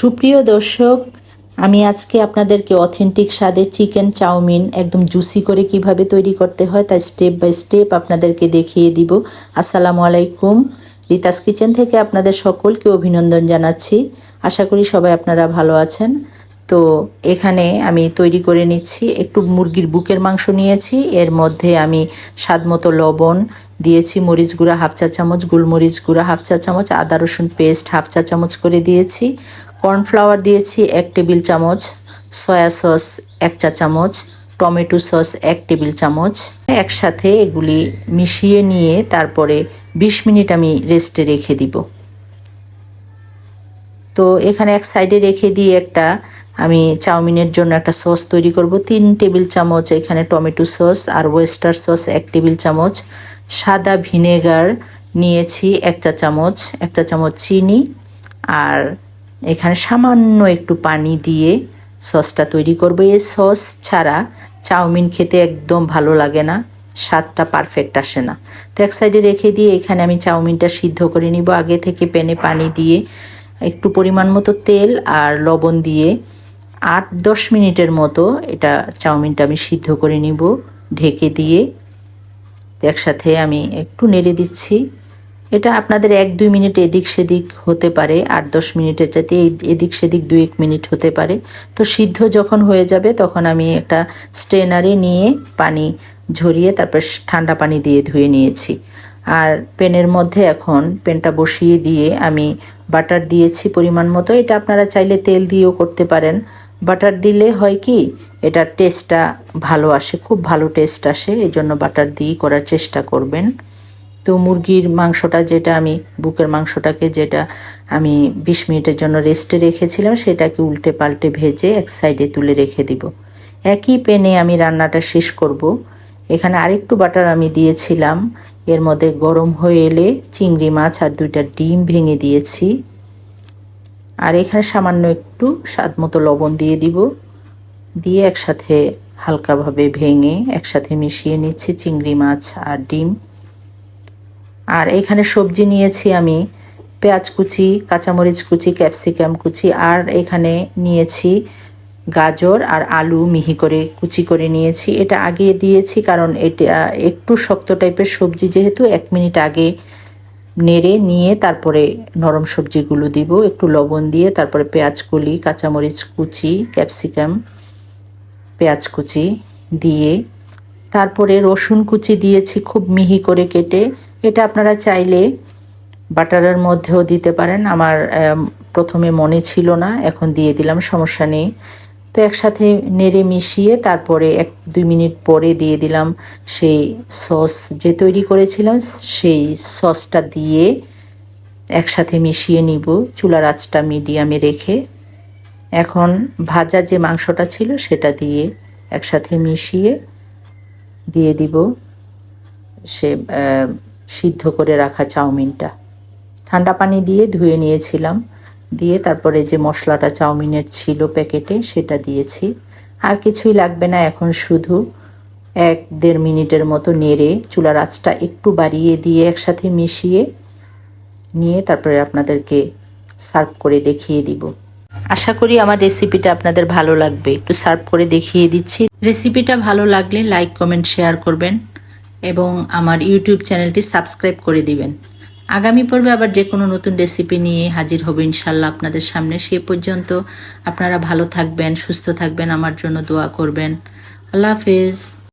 সুপ্রিয় দর্শক, আমি আজকে আপনাদেরকে অথেন্টিক স্বাদে চিকেন চাউমিন একদম জুসি করে কীভাবে তৈরি করতে হয় তাই স্টেপ বাই স্টেপ আপনাদেরকে দেখিয়ে দিব। আসসালামু আলাইকুম। রিতাস কিচেন থেকে আপনাদের সকলকে অভিনন্দন জানাচ্ছি। আশা করি সবাই আপনারা ভালো আছেন। তো এখানে আমি তৈরি করে নিচ্ছি, একটু মুরগির বুকের মাংস নিয়েছি। এর মধ্যে আমি স্বাদ মতো লবণ দিয়েছি, মরিচ গুঁড়া হাফ চা চামচ, গোলমরিচ গুঁড়া হাফ চা চামচ, আদা রসুন পেস্ট হাফ চা চামচ করে দিয়েছি। কর্নফ্লাওয়ার দিয়েছি এক টেবিল চামচ, সয়া সস এক চা চামচ, টমেটো সস এক টেবিল চামচ। একসাথে এগুলি মিশিয়ে নিয়ে তারপরে বিশ মিনিট আমি রেস্টে রেখে দিব। তো এখানে এক সাইডে রেখে দিয়ে একটা আমি চাউমিনের জন্য একটা সস তৈরি করব। তিন টেবিল চামচ এখানে টমেটো সস আর ওয়েস্টার সস এক টেবিল চামচ। সাদা ভিনেগার নিয়েছি এক চা চামচ, এক চা চামচ চিনি আর এখানে সামান্য একটু পানি দিয়ে সসটা তৈরি করব। এই সস ছাড়া চাউমিন খেতে একদম ভালো লাগে না, স্বাদটা পারফেক্ট আসে না। তো এক সাইডে রেখে দিয়ে এখানে আমি চাউমিনটা সিদ্ধ করে নিব। আগে থেকে প্যানে পানি দিয়ে একটু পরিমাণ মতো তেল আর লবণ দিয়ে আট দশ মিনিটের মতো এটা চাউমিনটা আমি সিদ্ধ করে নিব, ঢেকে দিয়ে। একসাথে আমি একটু নেড়ে দিচ্ছি। এটা আপনাদের এক, দুই মিনিট এদিক সেদিক হতে পারে, আট, দশ মিনিটের যাতে এদিক সেদিক দুই, এক মিনিট হতে পারে। তো সিদ্ধ যখন হয়ে যাবে, তখন আমি একটা স্ট্রেনারে নিয়ে পানি ঝরিয়ে তারপর ঠান্ডা পানি দিয়ে ধুয়ে নিয়েছি। আর পেনের মধ্যে এখন পেনটা বসিয়ে দিয়ে আমি বাটার দিয়েছি পরিমাণ মতো। এটা আপনারা চাইলে তেল দিয়েও করতে পারেন। বাটার দিলে হয় কি এটার টেস্টটা ভালো আসে, খুব ভালো টেস্ট আসে এই জন্য বাটার দিয়ে করার চেষ্টা করবেন। তো মুরগির মাংসটা যেটা আমি, বুকের মাংসটাকে যেটা আমি বিশ মিনিটের জন্য রেস্টে রেখেছিলাম, সেটাকে উল্টে পাল্টে ভেজে এক সাইডে তুলে রেখে দিব। একই পেনে আমি রান্নাটা শেষ করব। এখানে আরেকটু বাটার আমি দিয়েছিলাম। এর মধ্যে গরম হয়ে এলে চিংড়ি মাছ আর দুইটা ডিম ভেঙে দিয়েছি। আর এখানে সামান্য একটু স্বাদ মতো লবণ দিয়ে দিব। দিয়ে একসাথে হালকাভাবে ভেঙে একসাথে মিশিয়ে নিচ্ছি চিংড়ি মাছ আর ডিম। আর এখানে সবজি নিয়েছি আমি। পেঁয়াজ কুচি, কাঁচামরিচ কুচি, ক্যাপসিকাম কুচি, আর এখানে নিয়েছি গাজর আর আলু মিহি করে কুচি করে নিয়েছি। এটা আগে দিয়েছি কারণ এটা একটু শক্ত টাইপের সবজি যেহেতু এক মিনিট আগে নেড়ে নিয়ে তারপরে নরম সবজিগুলো দিব। একটু লবণ দিয়ে তারপরে পেঁয়াজ কুলি, কাঁচামরিচ কুচি, ক্যাপসিকাম, পেঁয়াজ কুচি দিয়ে। তারপরে রসুন কুচি দিয়েছি খুব মিহি করে কেটে। এটা আপনারা চাইলে বাটারের মধ্যেও দিতে পারেন। আমার প্রথমে মনে ছিল না, এখন দিয়ে দিলাম, সমস্যা নেই। তো একসাথে নেড়ে মিশিয়ে তারপরে এক দুই মিনিট পরে দিয়ে দিলাম সেই সস যে তৈরি করেছিলাম, সেই সসটা দিয়ে একসাথে মিশিয়ে নিব, চুলার আঁচটা মিডিয়ামে রেখে। এখন ভাজা যে মাংসটা ছিল সেটা দিয়ে একসাথে মিশিয়ে দিয়ে দিব। সে সিদ্ধ করে রাখা চাউমিনটা। ঠান্ডা পানি দিয়ে ধুয়ে নিয়েছিলাম। দিয়ে তারপরে যে মশলাটা চাউমিনের ছিল প্যাকেটে, সেটা দিয়েছি। আর কিছুই লাগবে না, এখন শুধু এক দেড় মিনিটের মতো নেড়ে চুলার আঁচটা একটু বাড়িয়ে দিয়ে একসাথে মিশিয়ে নিয়ে তারপরে আপনাদেরকে সার্ভ করে দেখিয়ে দিব। আশা করি আমার রেসিপিটা আপনাদের ভালো লাগবে। একটু সার্ভ করে দেখিয়ে দিচ্ছি। রেসিপিটা ভালো লাগলে লাইক, কমেন্ট, শেয়ার করবেন। এবং আমার ইউটিউব চ্যানেলটি সাবস্ক্রাইব করে দিবেন। আগামী পর্বে আবার যে কোনো নতুন রেসিপি নিয়ে হাজির হবে ইনশাল্লাহ আপনাদের সামনে। সে পর্যন্ত আপনারা ভালো থাকবেন, সুস্থ থাকবেন, আমার জন্য দোয়া করবেন। আল্লাহ হাফেজ।